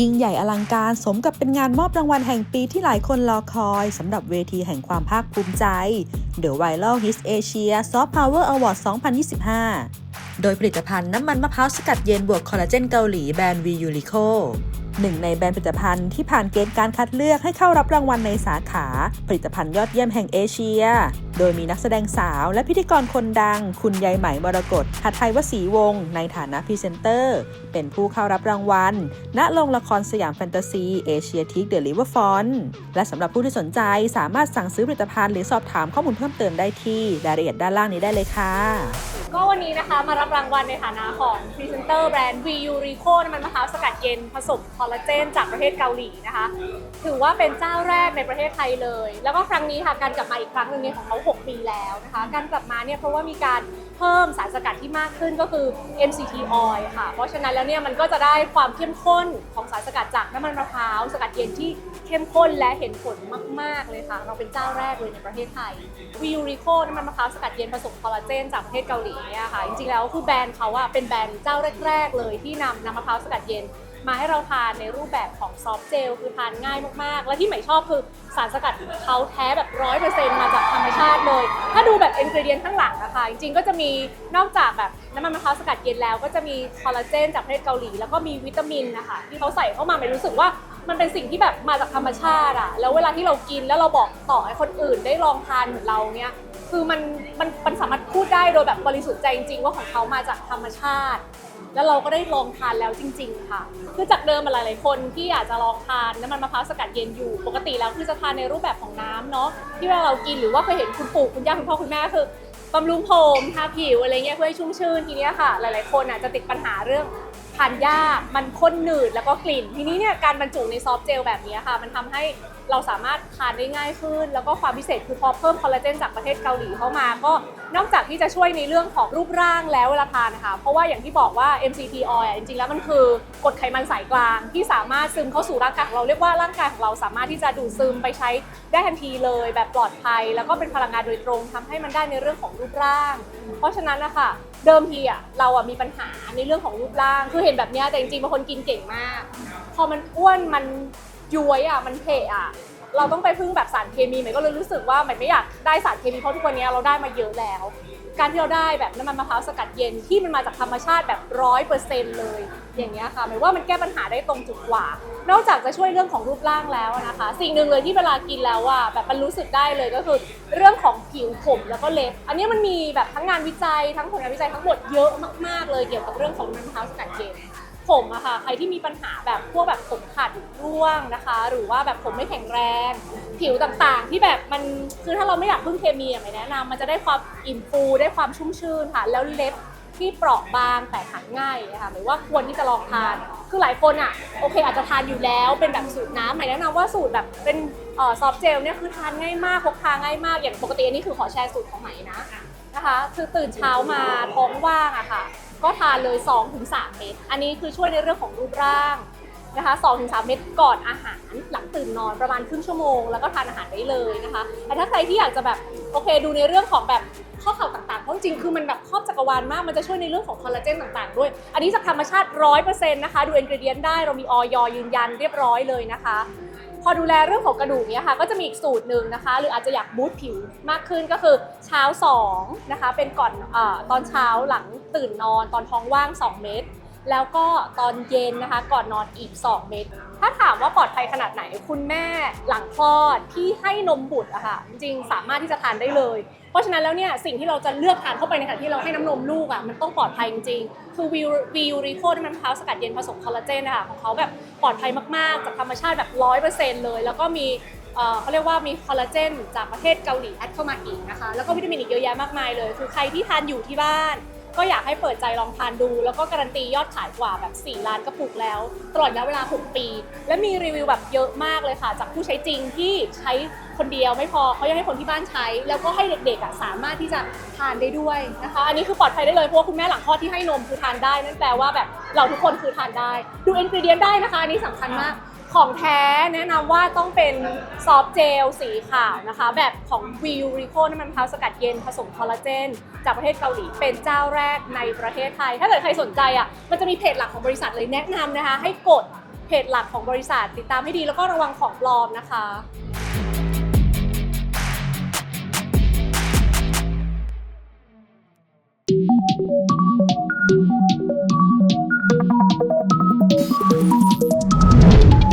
ยิ่งใหญ่อลังการสมกับเป็นงานมอบรางวัลแห่งปีที่หลายคนรอคอยสำหรับเวทีแห่งความภาคภูมิใจ The Viral Hits Asia Soft Power Award 2025 โดยผลิตภัณฑ์น้ำมันมะพร้าวสกัดเย็นบวกคอลลาเจนเกาหลีแบรนด์วียูริโค หนึ่งในแบรนด์ผลิตภัณฑ์ที่ผ่านเกณฑ์การคัดเลือกให้เข้ารับรางวัลในสาขา ผลิตภัณฑ์ยอดเยี่ยมแห่งเอเชีย โดยมีนักแสดงสาวและพิธีกรคนดัง คุณยายไหมมรกตหัตไทยวศรีวง ในฐานะพรีเซนเตอร์ เป็นผู้เข้ารับรางวัล ณ โรงละครสยามแฟนตาซีเอเชียทิกเดอะลิเวอร์ฟอนและสำหรับผู้ที่สนใจสามารถสั่งซื้อผลิตภัณฑ์หรือสอบถามข้อมูลเพิ่มเติมได้ที่รายละเอียดด้านล่างนี้ได้เลยค่ะ ก็วันนี้นะคะมารับรางวัลในฐานะของพรีเซนเตอร์แบรนด์ v u r i c o น้ำมันมะพร้าวสกัดเย็นผสมคอลลาเจนจากประเทศเกาหลีนะคะ ถือว่าเป็นเจ้าแรกในประเทศไทยเลย แล้วก็ครั้งนี้ค่ะการกลับมาอีกครั้งหนึ่งเนี่ยของเขา 6 ปีแล้วนะคะ การกลับมาเนี่ยเพราะว่ามีการเพิ่มสารสกัดที่มากขึ้นก็คือ MCT oil ค่ะ เพราะฉะนั้นแล้วเนี่ยมันก็จะได้ความเข้มข้นของสารสกัดจากน้ำมันมะพร้าวสกัดเย็นที่เข้มข้นและเห็นผลมาก ๆ เลยค่ะ เราเป็นเจ้าแรกเลยในประเทศไทย v u r i c o น้ำมันมะพร้าวสกัดเย็นผสมคอลลาเจนจากประเทศเกาหลีเนี่ยค่ะ จริงๆแล้วคือแบรนด์เขาอะเป็นแบรนด์เจ้าแรก ๆ เลยที่นำน้ำมะพร้าวสกัดเย็น มาให้เราทานในรูปแบบของซอฟต์เจลคือทานง่ายมากๆ และที่ใหม่ชอบคือสารสกัดเขาแท้แบบร้อยเปอร์เซ็นต์มาจากธรรมชาติเลย ถ้าดูแบบอินกรีเดียนข้างหลังอะคะจริงๆก็จะมีนอกจากแบบน้ำมันมะพร้าวสกัดเย็นแล้ว ก็จะมีคอลลาเจนจากประเทศเกาหลีแล้วก็มีวิตามินนะคะที่เขาใส่เข้ามาใหม่รู้สึกว่ามันเป็นสิ่งที่แบบมาจากธรรมชาติอะแล้วเวลาที่เรากินแล้วเราบอกต่อให้คนอื่นได้ลองทานเหมือนเราเนี่ย คือมันมันมันสามารถพูดได้โดยแบบบริสุทธิ์ใจจริงๆว่าของเขามาจากธรรมชาติ แล้วเราก็ได้ลองทานแล้วจริง ๆ ค่ะ คือจากเดิมหลายๆคนที่อยากจะลองทานน้ำมันมะพร้าวสกัดเย็นอยู่ ปกติแล้วคือจะทานในรูปแบบของน้ำเนาะที่เวลาเรากินหรือว่าเคยเห็นคุณปู่คุณย่าคุณพ่อคุณแม่คือบำรุงผมทาผิวอะไรเงี้ยเพื่อให้ชุ่มชื่นทีเนี้ยค่ะ หลายๆ คนอะจะติดปัญหาเรื่องทานยากมันข้นหนืดแล้วก็กลิ่น ทีนี้เนี่ยการบรรจุในซอฟต์เจลแบบนี้ค่ะ มันทำให้เราสามารถทานได้ง่ายขึ้น แล้วก็ความพิเศษคือพอเพิ่มคอลลาเจนจากประเทศเกาหลีเข้ามาก็นอกจากที่จะช่วยในเรื่องของรูปร่างแล้วเวลาทานนะคะ เพราะว่าอย่างที่บอกว่า MCT oil อะจริงๆแล้วมันคือกรดไขมันสายกลางที่สามารถซึมเข้าสู่ร่างกายของเราเรียกว่าร่างกายของเราสามารถที่จะดูดซึมไปใช้ได้ทันทีเลยแบบปลอดภัย แล้วก็เป็นพลังงานโดยตรงทำให้มันได้ในเรื่องของรูปร่าง เพราะฉะนั้นนะคะเดิมทีอะเราอะมีปัญหาในเรื่องของรูปร่าง คือเห็นแบบนี้แต่จริงๆบางคนกินเก่งมาก พอมันอ้วนมัน ย้วยอะมันเพะอะเราต้องไปพึ่งแบบสารเคมีใหม่ก็เลยรู้สึกว่าใหม่ไม่อยากได้สารเคมีเพราะทุกวันนี้เราได้มาเยอะแล้ว การที่เราได้แบบน้ำมันมะพร้าวสกัดเย็นที่มันมาจากธรรมชาติแบบร้อยเปอร์เซ็นต์เลย อย่างเงี้ยค่ะหมายว่ามันแก้ปัญหาได้ตรงจุดกว่า นอกจากจะช่วยเรื่องของรูปร่างแล้วนะคะ สิ่งหนึ่งเลยที่เวลากินแล้วอะแบบมันรู้สึกได้เลยก็คือ เรื่องของผิวผมแล้วก็เล็บอันนี้มันมีแบบทั้งงานวิจัยทั้งผลงานวิจัยทั้งหมดเยอะมากๆเลยเกี่ยวกับเรื่องของน้ำมันมะพร้าวสกัดเย็น ผมอะค่ะ ใครที่มีปัญหาแบบพวกแบบผมขาดร่วงนะคะ หรือว่าแบบผมไม่แข็งแรง ผิวต่างๆ ที่แบบมันคือถ้าเราไม่อยากพึ่งเคมีอะไม่แนะนำมันจะได้ความอิ่มฟูได้ความชุ่มชื่นค่ะ แล้วเล็บที่เปราะบางแต่หายง่ายนะคะหรือว่าควรที่จะลองทาน คือหลายคนอะโอเค อาจจะทานอยู่แล้วเป็นแบบสูตรน้ำหมายแนะนำว่าสูตรแบบเป็นเอ่อซอฟต์เจลเนี่ยคือทานง่ายมากพกพาง่ายมากอย่างปกติอันนี้คือขอแชร์สูตรของใหม่นะ นะคะคือตื่นเช้ามาท้องว่างอะค่ะ ก็ทานเลย 2-3 เม็ดอันนี้คือช่วยในเรื่องของรูปร่างนะคะ2-3 เม็ดก่อนอาหารหลังตื่นนอนประมาณครึ่งชั่วโมง แล้วก็ทานอาหารได้เลยนะคะแต่ถ้าใครที่อยากจะแบบโอเคดูในเรื่องของแบบข้อเข่าต่างๆเพราะจริงๆคือมันแบบครอบจักรวาลมาก มันจะช่วยในเรื่องของคอลลาเจนต่างๆด้วย อันนี้จากธรรมชาติ 100%นะคะ ดูอินกรีเดียนได้ เรามีออยยืนยันเรียบร้อยเลยนะคะ พอดูแลเรื่องของกระดูกเนี้ยค่ะก็จะมีอีกสูตรหนึ่งนะคะ หรืออาจจะอยากบูตผิวมากขึ้นก็คือเช้า2นะคะเป็นก่อนอตอนเช้าหลังตื่นนอนตอนท้องว่าง 2 เม็ดแล้วก็ตอนเย็นนะคะก่อนนอนอีก 2 เม็ด ถ้าถามว่าปลอดภัยขนาดไหน คุณแม่หลังคลอดที่ให้นมบุตรอะค่ะจริงๆสามารถที่จะทานได้เลย เพราะฉะนั้นแล้วเนี่ยสิ่งที่เราจะเลือกทานเข้าไปในขณะที่เราให้น้ำนมลูกอะมันต้องปลอดภัยจริงๆคือวิววิวริโคน้ำมันมะพร้าวสกัดเย็นผสมคอลลาเจนนะคะของเขาแบบปลอดภัยมากๆจากธรรมชาติแบบร้อยเปอร์เซ็นต์เลย แล้วก็มีเอ่อเขาเรียกว่ามีคอลลาเจนจากประเทศเกาหลีแอดเข้ามาอีกนะคะแล้วก็วิตามินอีกเยอะแยะมากมายเลย คือใครที่ทานอยู่ที่บ้าน ก็อยากให้เปิดใจลองทานดู แล้วก็การันตียอดขายกว่าแบบ 4 ล้านกระปุกแล้ว ตลอดระยะเวลา 6 ปี และมีรีวิวแบบเยอะมากเลยค่ะ จากผู้ใช้จริงที่ใช้คนเดียวไม่พอเขายังให้คนที่บ้านใช้ แล้วก็ให้เด็กๆอะสามารถที่จะทานได้ด้วยนะคะ อันนี้คือปลอดภัยได้เลยเพราะว่าคุณแม่หลังคลอดที่ให้นมคือทานได้นั่นแปลว่าแบบเราทุกคนคือทานได้ ดูอินกรีเดียนได้นะคะอันนี้สำคัญมาก ของแท้แนะนำว่าต้องเป็นซอฟต์เจลสีขาวนะคะ แบบของ v u r i c o น้ำมันพร้าวสกัดเย็นผสมคอลลาเจน จากประเทศเกาหลีเป็นเจ้าแรกในประเทศไทย ถ้าเกิดใครสนใจอะมันจะมีเพจหลักของบริษัทเลยแนะนำนะคะ ให้กดเพจหลักของบริษัทติดตามให้ดีแล้วก็ระวังของปลอมนะคะ